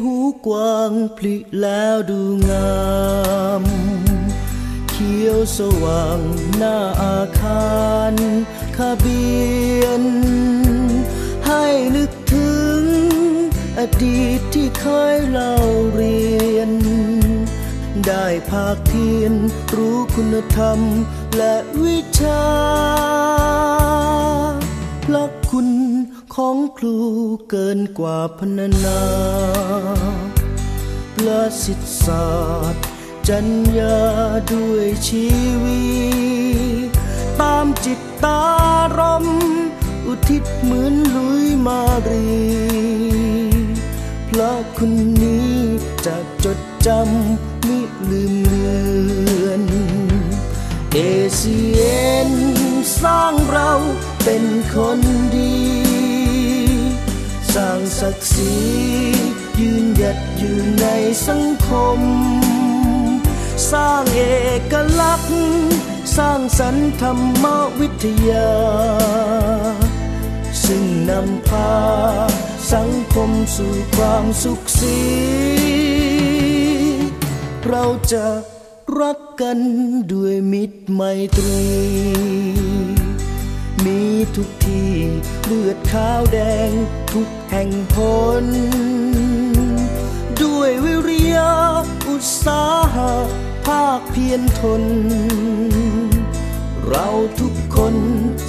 หูกว้างพลิแล้วดูงาม เขียวสว่างหน้าอาคารคาเบียน ให้นึกถึงอดีตที่เคยเล่าเรียน ได้ภาคเพียนรู้คุณธรรมและวิชาพระคุณ ของครูเกินกว่าพรรนาประสิทธิศาสตร์จัญญาด้วยชีวิตตามจิตตารมอุทิศเหมือนลุยมารีพระคุณนี้จะจดจำมิลืมเลือนเอเซียนสร้างเราเป็นคนดี ศักดิ์ศรียืนหยัดอยู่ในสังคม สร้างเอกลักษณ์ สร้างสรรค์ธรรมวิทยา ซึ่งนำพาสังคมสู่ความสุขสีเราจะรักกันด้วยมิตรไมตรี มีทุกที่เลือดขาวแดงทุกแห่งพนด้วยวิริยะอุตสาหะภาคเพียรทน เราทุกคน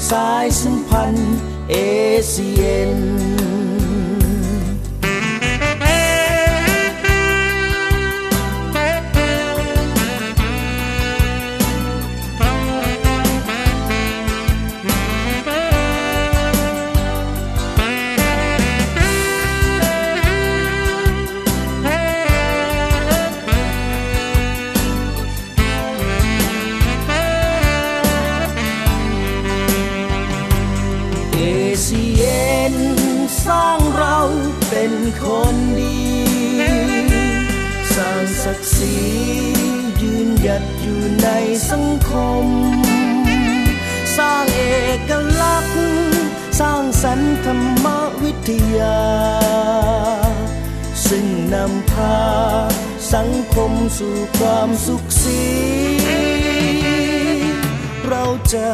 สายสัมพันธ์เอเซียน เอเซียนสร้างเราเป็นคนดี สร้างศักดิ์ศรียืนหยัดอยู่ในสังคม สร้างเอกลักษณ์ สร้างสรรค์ธรรมวิทยา ซึ่งนำพาสังคมสู่ความสุขสี เราจะ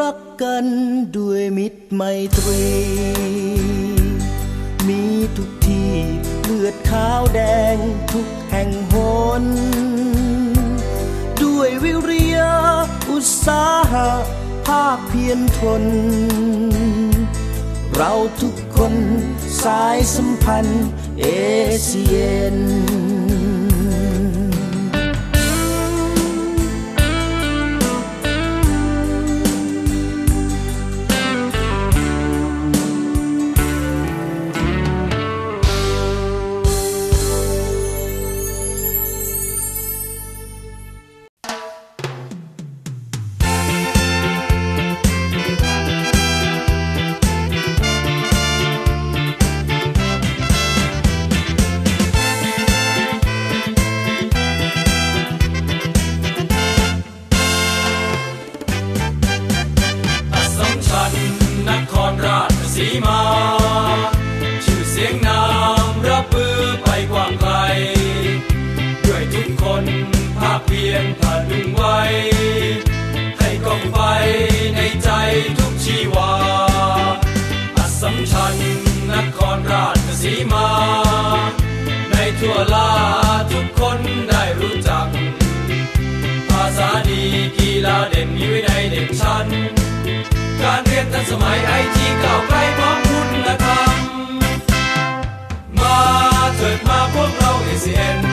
รักกันด้วยมิตรไมตรี มีทุกที่เลือดขาวแดงทุกแห่งหน ด้วยวิริยะอุตสาหะภาคเพียรทน เราทุกคนสายสัมพันธ์เอเซียนาคเพียรผ่านดึงไว้ให้กองไฟในใจทุกชีวาอสสมชัญนครราชสีมา ในทั่วลาทุกคนได้รู้จัก ภาษาดีกีฬาเด่นมีวินัยเด่นชัน การเรียนทันสมัยไอทีเก้าไกลพร้อมคุณธรรม มาเถิดมาพวกเราเ